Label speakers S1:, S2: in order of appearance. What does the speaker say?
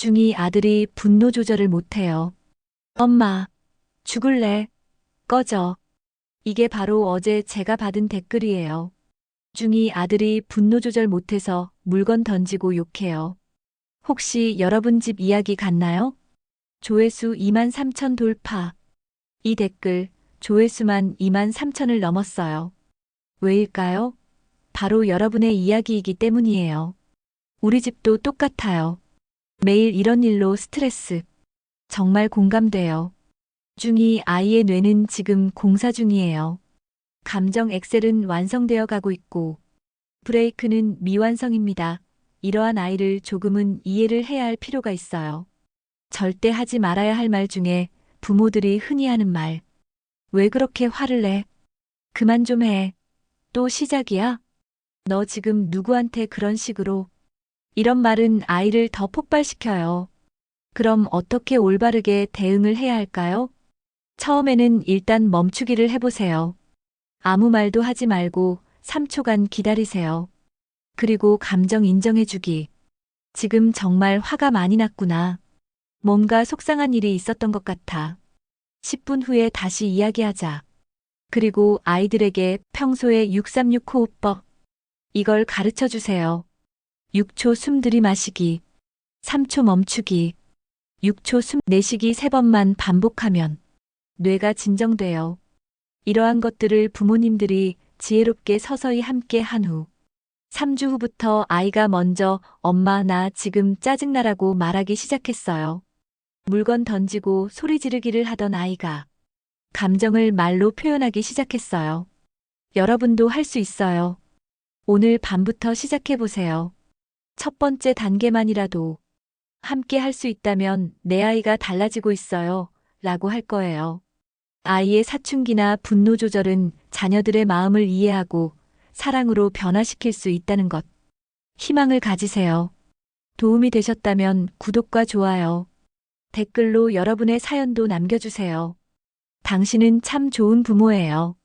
S1: 중이 아들이 분노 조절을 못해요. 엄마, 죽을래. 꺼져. 이게 바로 어제 제가 받은 댓글이에요. 중이 아들이 분노 조절 못해서 물건 던지고 욕해요. 혹시 여러분 집 이야기 같나요? 조회수 2만 3천 돌파. 이 댓글 조회수만 2만 3천을 넘었어요. 왜일까요? 바로 여러분의 이야기이기 때문이에요. 우리 집도 똑같아요. 매일 이런 일로 스트레스. 정말 공감돼요. 중이 아이의 뇌는 지금 공사 중이에요. 감정 엑셀은 완성되어 가고 있고, 브레이크는 미완성입니다. 이러한 아이를 조금은 이해를 해야 할 필요가 있어요. 절대 하지 말아야 할 말 중에 부모들이 흔히 하는 말. 왜 그렇게 화를 내? 그만 좀 해. 또 시작이야? 너 지금 누구한테 그런 식으로? 이런 말은 아이를 더 폭발시켜요. 그럼 어떻게 올바르게 대응을 해야 할까요? 처음에는 일단 멈추기를 해보세요. 아무 말도 하지 말고 3초간 기다리세요. 그리고 감정 인정해주기. 지금 정말 화가 많이 났구나. 뭔가 속상한 일이 있었던 것 같아. 10분 후에 다시 이야기하자. 그리고 아이들에게 평소에 636 호흡법. 이걸 가르쳐 주세요. 6초 숨 들이마시기. 3초 멈추기. 6초 숨 내쉬기 3번만 반복하면 뇌가 진정돼요. 이러한 것들을 부모님들이 지혜롭게 서서히 함께 한 후, 3주 후부터 아이가 먼저 엄마 나 지금 짜증나라고 말하기 시작했어요. 물건 던지고 소리 지르기를 하던 아이가 감정을 말로 표현하기 시작했어요. 여러분도 할 수 있어요. 오늘 밤부터 시작해 보세요. 첫 번째 단계만이라도 함께 할 수 있다면 내 아이가 달라지고 있어요. 라고 할 거예요. 아이의 사춘기나 분노 조절은 자녀들의 마음을 이해하고 사랑으로 변화시킬 수 있다는 것. 희망을 가지세요. 도움이 되셨다면 구독과 좋아요, 댓글로 여러분의 사연도 남겨주세요. 당신은 참 좋은 부모예요.